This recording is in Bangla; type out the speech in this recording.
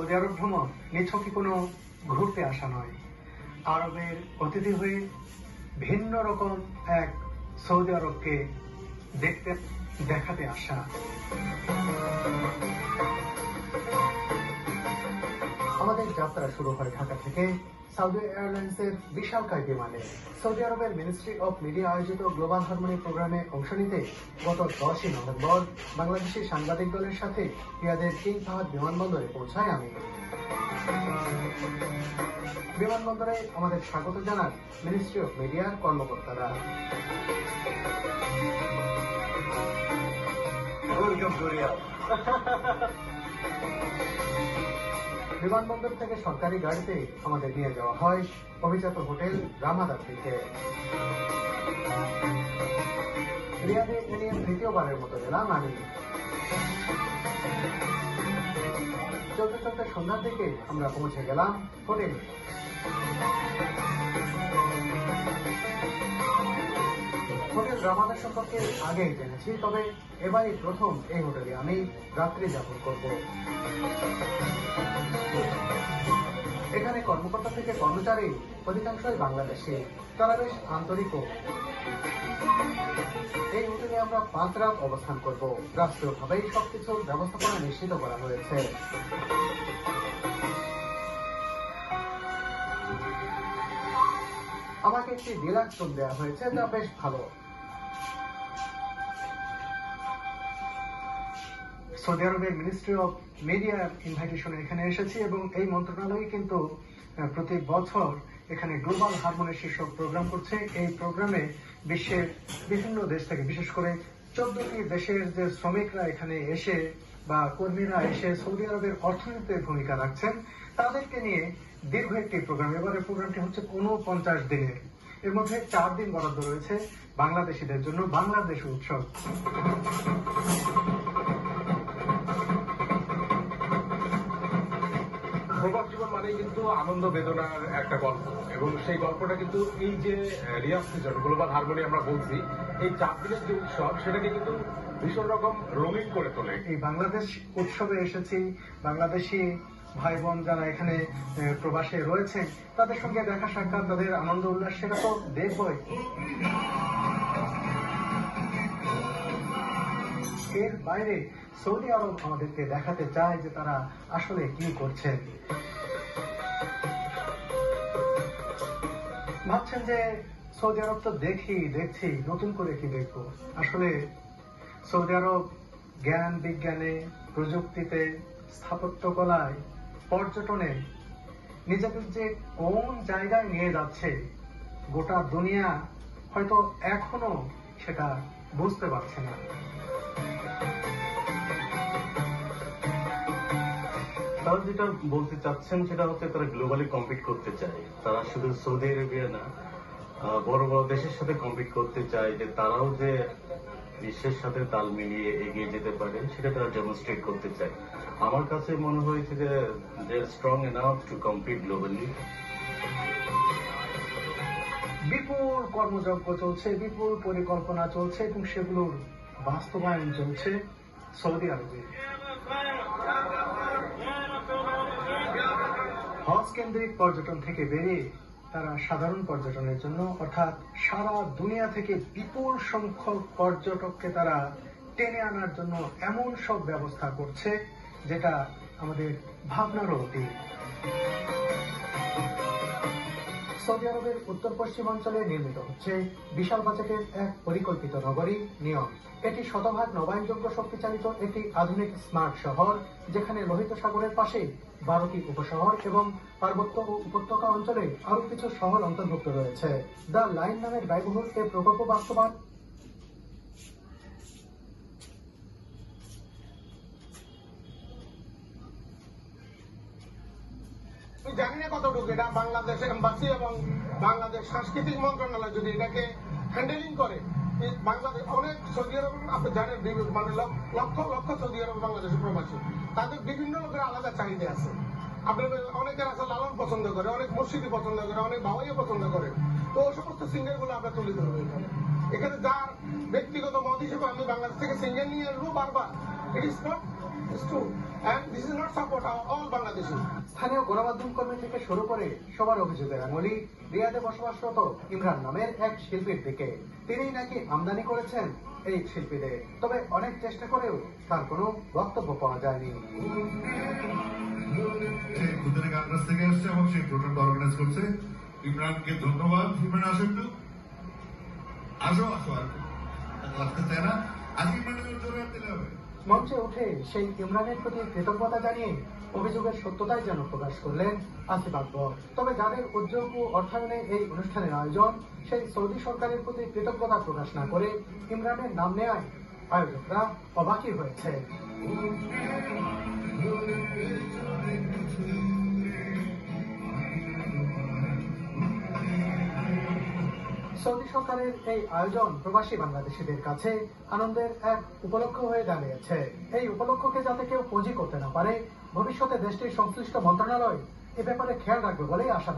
সৌদি আরব ভ্রমণ নিছকই কোনো ঘুরতে আসা নয়। আরবের অতিথি হয়ে ভিন্ন রকম এক সৌদি আরবকে দেখতে, দেখাতে আসা। আমাদের যাত্রা শুরু হয় ঢাকা থেকে সাউদি এয়ারলাইন্সের বিশালকায় বিমানে। সৌদি আরবের মিনিস্ট্রি অফ মিডিয়া আয়োজিত গ্লোবাল হারমোনি প্রোগ্রামে অংশ নিতে গত দশই নভেম্বর বাংলাদেশি সাংবাদিক দলের সাথে রিয়াদের কিং ফাহাদ বিমানবন্দরে পৌঁছায় আমি। বিমানবন্দরে আমাদের স্বাগত জানান মিনিস্ট্রি অফ মিডিয়ার কর্মকর্তারা. বিমানবন্দর থেকে সরকারি গাড়িতে আমাদের নিয়ে যাওয়া হয়। অভিজাত হোটেল রামাদার থেকে। রিয়াদে এ তৃতীয়বারের মতো গেলাম আমি। চলতে চলতে সন্ধ্যার দিকে আমরা পৌঁছে গেলাম হোটেলে। হোটেল রামাদার সম্পর্কে আগেই জেনেছি, তবে এবারই প্রথম এই হোটেলে আমি রাত্রি যাপন করব। এখানে কর্মকর্তা থেকে কর্মচারী অধিকাংশই বাংলাদেশি, তারা বেশ আন্তরিক। এই হোটেলে আমরা পাঁচ রাত অবস্থান করব। রাষ্ট্রীয়ভাবেই সবকিছুর ব্যবস্থাপনা নিশ্চিত করা হয়েছে। আমাকে একটি ডিলাক্স দেওয়া হয়েছে, যা বেশ ভালো। সৌদি আরবের মিনিস্ট্রি অফ মিডিয়ার ইনভাইটেশনে এখানে এসেছি এবং এই মন্ত্রণালয় কিন্তু প্রতি বছর এখানে গ্লোবাল হারমোনি শীর্ষক প্রোগ্রাম করছে। এই প্রোগ্রামে বিশ্বের বিভিন্ন দেশ থেকে, বিশেষ করে চোদ্দটি দেশের যে শ্রমিকরা এখানে এসে বা কর্মীরা এসে সৌদি আরবের অর্থনীতিতে ভূমিকা রাখছেন, তাদেরকে নিয়ে দীর্ঘ একটি প্রোগ্রাম এবারে প্রোগ্রামটি হচ্ছে উনপঞ্চাশ দিনের। এর মধ্যে চার দিন বরাদ্দ রয়েছে বাংলাদেশিদের জন্য, বাংলাদেশ উৎসব। মানেই কিন্তু আনন্দ বেদনার একটা গল্প। এবং সেই গল্পটা কিন্তু এই যে রিয়াজ সিজন গ্লোবাল হারমোনি আমরা বলছি, এই চার দিনের যে উৎসব, সেটাকে কিন্তু ভীষণ রকম রঙিন করে তোলে। এই বাংলাদেশ উৎসবে এসেছি, বাংলাদেশি ভাই বোন যারা এখানে প্রবাসে রয়েছে তাদের সঙ্গে দেখা সাক্ষাৎ, তাদের আনন্দ উল্লাস, সেটা তো দেখবই। এর বাইরে সৌদি আরব আমাদেরকে দেখাতে চায় যে তারা আসলে কি করছে ভাবছেন যে সৌদি আরব তো দেখি, দেখছি, নতুন করে কি দেখব? আসলে সৌদি আরব জ্ঞান, বিজ্ঞানে, প্রযুক্তিতে স্থাপত্য কলায়, পর্যটনে নিজেদের যে কোন জায়গায় নিয়ে যাচ্ছে, গোটা দুনিয়া হয়তো এখনও সেটা বুঝতে পারছে না। তারা যেটা বলতে চাচ্ছেন সেটা হচ্ছে তারা গ্লোবালি কম্পিট করতে চায়। তারা শুধু সৌদি আরবিয়া না বড় বড় দেশের সাথে কম্পিট করতে চায় যে তারাও যে বিশ্বের সাথে তাল মিলিয়ে এগিয়ে যেতে পারে, সেটা তারা ডেমনস্ট্রেট করতে চায়। আমার কাছে মনে হয়েছে যে they strong enough to compete globally বিপুল কর্মযজ্ঞ চলছে, বিপুল পরিকল্পনা চলছে এবং সেগুলোর বাস্তবায়ন চলছে সৌদি আরবে। হজ কেন্দ্রিক পর্যটন থেকে বেরিয়ে তারা সাধারণ পর্যটনের জন্য, অর্থাৎ সারা দুনিয়া থেকে বিপুল সংখ্যক পর্যটককে তারা টেনে আনার জন্য এমন সব ব্যবস্থা করছে, যেটা আমাদের ভাবনারও অতীত। সৌদি আরবের উত্তর পশ্চিম অঞ্চলে নির্মিত হচ্ছে বিশাল বাজেটের এক পরিকল্পিত নগরী নিয়ম। এটি শতভাগ নবায়নযোগ্য শক্তি চালিত একটি আধুনিক স্মার্ট শহর, যেখানে লোহিত সাগরের পাশে বারোটি উপশহর এবং পার্বত্য ও উপত্যকা অঞ্চলে আরও কিছু শহর অন্তর্ভুক্ত রয়েছে। দ্য লাইন নামের ব্যয়বহুল এ প্রকল্প বাস্তবায়ন জানি না কতটুকু বাংলাদেশ এবং বাংলাদেশ সাংস্কৃতিক মন্ত্রণালয় যদি এটাকে হ্যান্ডেলিং করে বাংলাদেশ, অনেক মানে লক্ষ লক্ষ সৌদি প্রবাসী। তাদের বিভিন্ন লোকের আলাদা চাহিদা আছে। আপনার অনেকের লালন পছন্দ করে, অনেক মসজিদি পছন্দ করে, অনেক বাবাইও পছন্দ করে। তো ওই সমস্ত আমরা তুলে ধরবো এখানে। এখানে যার ব্যক্তিগত মত হিসেবে আমি বাংলাদেশ থেকে সিঙ্গেল নিয়ে আসব বারবার। It is not It's true. And this is not support of all Bangladeshis. স্থানীয় গণমাধ্যম কর্মী থেকে শুরু করে সবার অভিযোগের আঙুলি রিয়াদে বসবাসরত ইমরান নামের এক শিল্পীর দিকে। তিনি নাকি আমদানি করেছেন এই শিল্পীদের। তবে অনেক চেষ্টা করেও তার কোনো বক্তব্য পাওয়া যায়নি। থেকে আসছে এবং সেই প্রোগ্রামটা অর্গানাইজ করছে। ইমরানকে ধন্যবাদ। ইমরান আসো একটু। আসো আসো আর আসতে চায় না? আজকে ইমরানের জোরে দিলে হবে। মঞ্চে উঠে সেই ইমরানের প্রতি কৃতজ্ঞতা জানিয়ে অভিযোগের সত্যতাই যেন প্রকাশ করলেন আসিফ আকবর। তবে যাদের উদ্যোগ ও অর্থায়নে এই অনুষ্ঠানের আয়োজন, সেই সৌদি সরকারের প্রতি কৃতজ্ঞতা প্রকাশ না করে ইমরানের নাম নেয় আয়োজকরা অবাকই হয়েছে। সৌদি সরকারের এই আয়োজন প্রবাসী বাংলাদেশিদের কাছে আনন্দের এক উপলক্ষ হয়ে দাঁড়িয়েছে। এই উপলক্ষকে যাতে কেউ পুঁজি করতে না পারে, ভবিষ্যতে দেশটির সংশ্লিষ্ট মন্ত্রণালয় এ ব্যাপারে খেয়াল রাখবে বলেই আশা